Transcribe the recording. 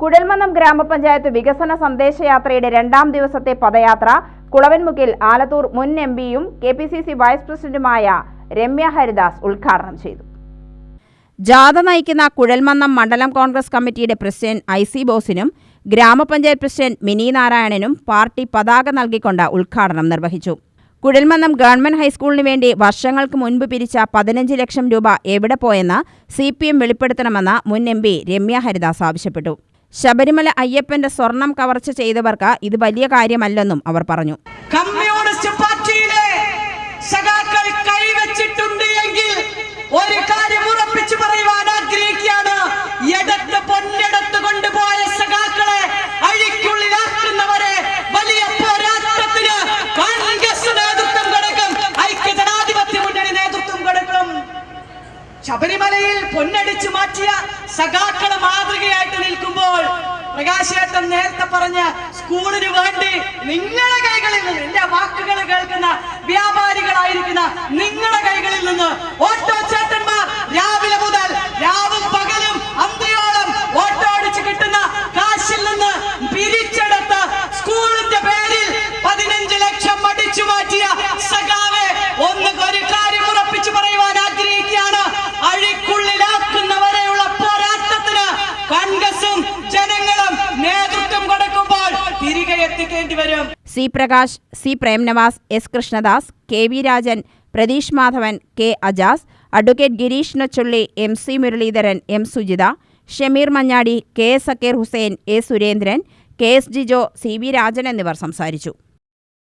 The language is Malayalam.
കുഴൽമന്നം ഗ്രാമപഞ്ചായത്ത് വികസന സന്ദേശയാത്രയുടെ രണ്ടാം ദിവസത്തെ പദയാത്ര കുളവൻമുക്കിൽ ആലത്തൂർ മുൻ എം പിയും K P C C vice പ്രസിഡന്റുമായ രമ്യ ഹരിദാസ് ഉദ്ഘാടനം ചെയ്തു. ജാഥ നയിക്കുന്ന കുഴൽമന്നം മണ്ഡലം കോൺഗ്രസ് കമ്മിറ്റിയുടെ പ്രസിഡന്റ് ഐ സി ബോസിനും ഗ്രാമപഞ്ചായത്ത് പ്രസിഡന്റ് മിനി നാരായണനും പാർട്ടി പതാക നൽകിക്കൊണ്ട് ഉദ്ഘാടനം നിർവഹിച്ചു. കുഴൽമന്നം ഗവൺമെന്റ് ഹൈസ്കൂളിന് വേണ്ടി വർഷങ്ങൾക്ക് മുൻപ് പിരിച്ച പതിനഞ്ച് ലക്ഷം രൂപ എവിടെ പോയെന്ന് സി പി എം വെളിപ്പെടുത്തണമെന്ന് മുൻ എം പി രമ്യ ഹരിദാസ് ആവശ്യപ്പെട്ടു. ശബരിമല അയ്യപ്പന്റെ സ്വർണം കവർച്ച ചെയ്തവർക്ക് ഇത് വലിയ കാര്യമല്ലെന്നും അവർ പറഞ്ഞു. കമ്മ്യൂണിസ്റ്റ് പാർട്ടിയിലെ സഖാക്കൾ കൈവച്ചിട്ടുണ്ട് എങ്കിൽ ഒരു കാര്യം ഉറപ്പിച്ചു പറയുവാൻ ആഗ്രഹിക്കുകയാണ്. എടത്ത് പൊന്നെടുത്ത് കൊണ്ടുപോയ സഖാക്കളെ അഴിക്കുള്ളിലാക്കുന്നവരെ വലിയ പോരാട്ടത്തിന് കോൺഗ്രസ് നേതൃത്വം കൊടുക്കും ഐക്യജനാധിപത്യ മുന്നണി നേതൃത്വം കൊടുക്കും. ശബരിമലയിൽ പൊന്നടിച്ചു മാറ്റിയ സഖാക്കളെ മാതൃകയായിട്ട് നിൽക്കുമ്പോൾ പ്രകാശേട്ടൻ നേരത്തെ പറഞ്ഞ സ്കൂളിന് വേണ്ടി നിങ്ങളുടെ കൈകളിൽ നിന്ന് എന്റെ വാക്കുകൾ കേൾക്കുന്ന വ്യാപാരികളായിരിക്കുന്ന നിങ്ങളുടെ കൈകളിൽ നിന്ന് ഓട്ടോ എത്തിക്കേണ്ടി വരും C Prakash C Premnavas S Krishnadas K V Rajan Pratheesh Madhavan K Ajas advocate Girish Nochulli M C Muraleedharan M Sujitha Shameer Manjadi K S Sakkeer Hussain A Surendran K S Jijo C V Rajan എന്നിവർ സംസാരിച്ചു.